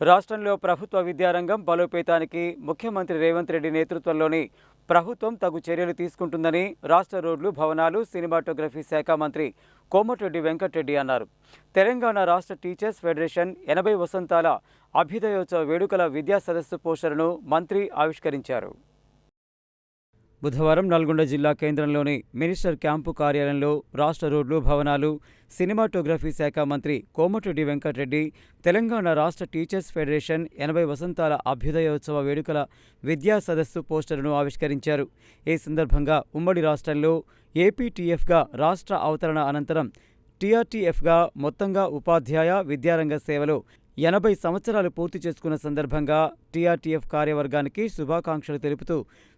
రాష్ట్రంలో ప్రభుత్వ విద్యారంగం బలోపేతానికి ముఖ్యమంత్రి రేవంత్ రెడ్డి నేతృత్వంలోని ప్రభుత్వం తగు చర్యలు తీసుకుంటుందని రాష్ట్ర రోడ్లు భవనాలు సినిమాటోగ్రఫీ శాఖ మంత్రి కోమటిరెడ్డి వెంకటరెడ్డి అన్నారు. తెలంగాణ రాష్ట్ర టీచర్స్ ఫెడరేషన్ ఎనభై వసంతాల అభ్యుదయోత్సవ వేడుకల విద్యా సదస్సు పోస్టర్ను మంత్రి ఆవిష్కరించారు. బుధవారం నల్గొండ జిల్లా కేంద్రంలోని మినిస్టర్ క్యాంపు కార్యాలయంలో రాష్ట్ర రోడ్లు భవనాలు సినిమాటోగ్రఫీ శాఖ మంత్రి కోమటిరెడ్డి వెంకటరెడ్డి తెలంగాణ రాష్ట్ర టీచర్స్ ఫెడరేషన్ ఎనభై వసంతాల అభ్యుదయోత్సవ వేడుకల విద్యా సదస్సు పోస్టర్ను ఆవిష్కరించారు. ఈ సందర్భంగా ఉమ్మడి రాష్ట్రంలో ఏపీటీఎఫ్గా రాష్ట్ర అవతరణ అనంతరం టీఆర్టీఎఫ్గా మొత్తంగా ఉపాధ్యాయ విద్యారంగ సేవలో ఎనభై సంవత్సరాలు పూర్తి చేసుకున్న సందర్భంగా టీఆర్టీఎఫ్ కార్యవర్గానికి శుభాకాంక్షలు తెలుపుతూ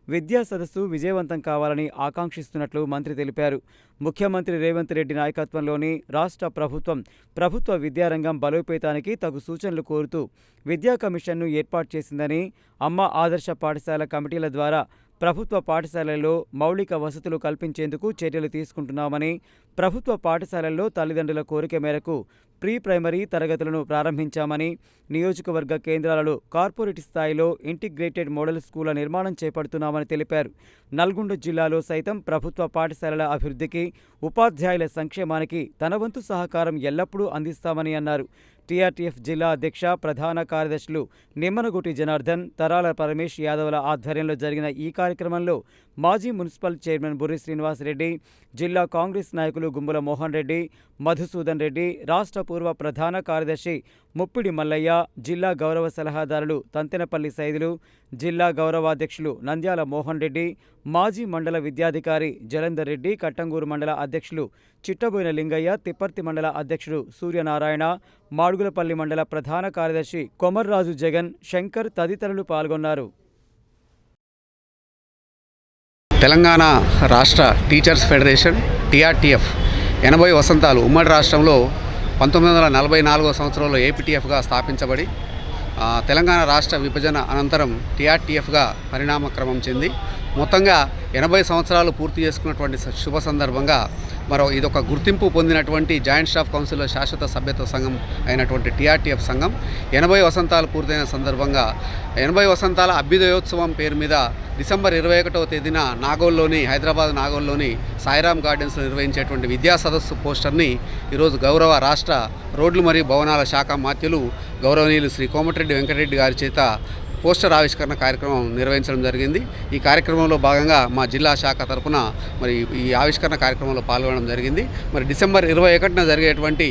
విద్యా సదస్సు విజయవంతం కావాలని ఆకాంక్షిస్తున్నట్లు మంత్రి తెలిపారు. ముఖ్యమంత్రి రేవంత్ రెడ్డి నాయకత్వంలోని రాష్ట్ర ప్రభుత్వం ప్రభుత్వ విద్యారంగం బలోపేతానికి తగు సూచనలు కోరుతూ విద్యా కమిషన్ను ఏర్పాటు చేసిందని అమ్మ ఆదర్శ పాఠశాల కమిటీల ద్వారా ప్రభుత్వ పాఠశాలల్లో మౌలిక వసతులు కల్పించేందుకు చర్యలు తీసుకుంటున్నామని ప్రభుత్వ పాఠశాలల్లో తల్లిదండ్రుల కోరిక మేరకు ప్రీ ప్రైమరీ తరగతులను ప్రారంభించామని నియోజకవర్గ కేంద్రాలలో కార్పొరేట్ స్థాయిలో ఇంటిగ్రేటెడ్ మోడల్ స్కూళ్ళ నిర్మాణం చేపడుతున్నామని తెలిపారు. నల్గొండ జిల్లాలో సైతం ప్రభుత్వ పాఠశాలల అభివృద్ధికి ఉపాధ్యాయుల సంక్షేమానికి తన వంతు సహకారం ఎల్లప్పుడూ అందిస్తామని అన్నారు. టీఆర్టీఎఫ్ జిల్లా అధ్యక్ష ప్రధాన కార్యదర్శులు నిమ్మనగుటి జనార్దన్ తరాల పరమేష్ యాదవ్ల ఆధ్వర్యంలో జరిగిన ఈ కార్యక్రమంలో మాజీ మున్సిపల్ చైర్మన్ బుర్రి శ్రీనివాసరెడ్డి జిల్లా కాంగ్రెస్ నాయకులు గుంబుల మోహన్ రెడ్డి మధుసూదన్ రెడ్డి రాష్ట్ర పూర్వ ప్రధాన కార్యదర్శి ముప్పిడి మల్లయ్య జిల్లా గౌరవ సలహాదారులు తంతెనపల్లి సైదులు జిల్లా గౌరవాధ్యక్షులు నంద్యాల మోహన్ రెడ్డి మాజీ మండల విద్యాధికారి జలంధర్ రెడ్డి కట్టంగూరు మండల అధ్యక్షులు చిట్టబోయిన లింగయ్య తిప్పర్తి మండల అధ్యక్షుడు సూర్యనారాయణ మాడుగులపల్లి మండల ప్రధాన కార్యదర్శి కొమర్రాజు జగన్ శంకర్ తదితరులు పాల్గొన్నారు. తెలంగాణ రాష్ట్ర టీచర్స్ ఫెడరేషన్ టీఆర్టీఎఫ్ ఎనభై వసంతాలు ఉమ్మడి రాష్ట్రంలో పంతొమ్మిది వందల నలభై నాలుగో సంవత్సరంలో ఏపీటీఎఫ్గా స్థాపించబడి తెలంగాణ రాష్ట్ర విభజన అనంతరం టీఆర్టీఎఫ్గా పరిణామక్రమం చెంది మొత్తంగా ఎనభై సంవత్సరాలు పూర్తి చేసుకున్నటువంటి శుభ సందర్భంగా మరో ఇదొక గుర్తింపు పొందినటువంటి జాయింట్ స్టాఫ్ కౌన్సిల్లో శాశ్వత సభ్యత్వ సంఘం అయినటువంటి టీఆర్టీఎఫ్ సంఘం ఎనభై వసంతాలు పూర్తయిన సందర్భంగా ఎనభై వసంతాల అభ్యుదయోత్సవం పేరు మీద డిసెంబర్ ఇరవై ఒకటవ తేదీన నాగోల్లోని హైదరాబాద్ నాగోల్లోని సాయిరామ్ గార్డెన్స్లో నిర్వహించేటువంటి విద్యా సదస్సు పోస్టర్ని ఈరోజు గౌరవ రాష్ట్ర రోడ్లు మరియు భవనాల శాఖ మాత్యులు గౌరవనీయులు శ్రీ కోమటిరెడ్డి వెంకటరెడ్డి గారి చేత పోస్టర్ ఆవిష్కరణ కార్యక్రమం నిర్వహించడం జరిగింది. ఈ కార్యక్రమంలో భాగంగా మా జిల్లా శాఖ తరఫున మరి ఈ ఆవిష్కరణ కార్యక్రమంలో పాల్గొనడం జరిగింది. మరి డిసెంబర్ ఇరవై ఒకటిన జరిగేటువంటి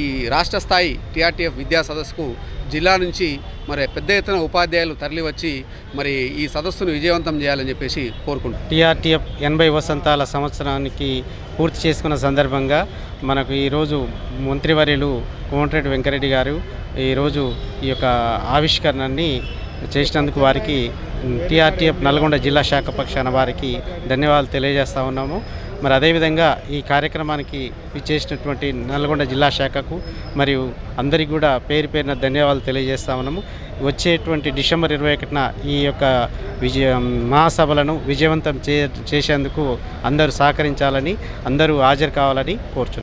ఈ రాష్ట్ర స్థాయి టీఆర్టీఎఫ్ విద్యా సదస్సుకు జిల్లా నుంచి మరి పెద్ద ఎత్తున ఉపాధ్యాయులు తరలివచ్చి మరి ఈ సదస్సును విజయవంతం చేయాలని చెప్పేసి కోరుకుంటున్నాం. టీఆర్టీఎఫ్ ఎనభై వసంతాల సంవత్సరానికి పూర్తి చేసుకున్న సందర్భంగా మనకు ఈరోజు మంత్రివర్యులు కోమటిరెడ్డి వెంకరెడ్డి గారు ఈరోజు ఈ యొక్క ఆవిష్కరణని చేసినందుకు వారికి టీఆర్టీఎఫ్ నల్గొండ జిల్లా శాఖ పక్షాన వారికి ధన్యవాదాలు తెలియజేస్తా ఉన్నాము. మరి అదేవిధంగా ఈ కార్యక్రమానికి ఇచ్చేసినటువంటి నల్గొండ జిల్లా శాఖకు మరియు అందరికీ కూడా పేరు పేరున ధన్యవాదాలు తెలియజేస్తా ఉన్నాము. వచ్చేటువంటి డిసెంబర్ ఇరవై ఒకటిన ఈ యొక్క విజయ మహాసభలను విజయవంతం చే చేసేందుకు అందరూ సహకరించాలని అందరూ హాజరు కావాలని కోరుచున్నాను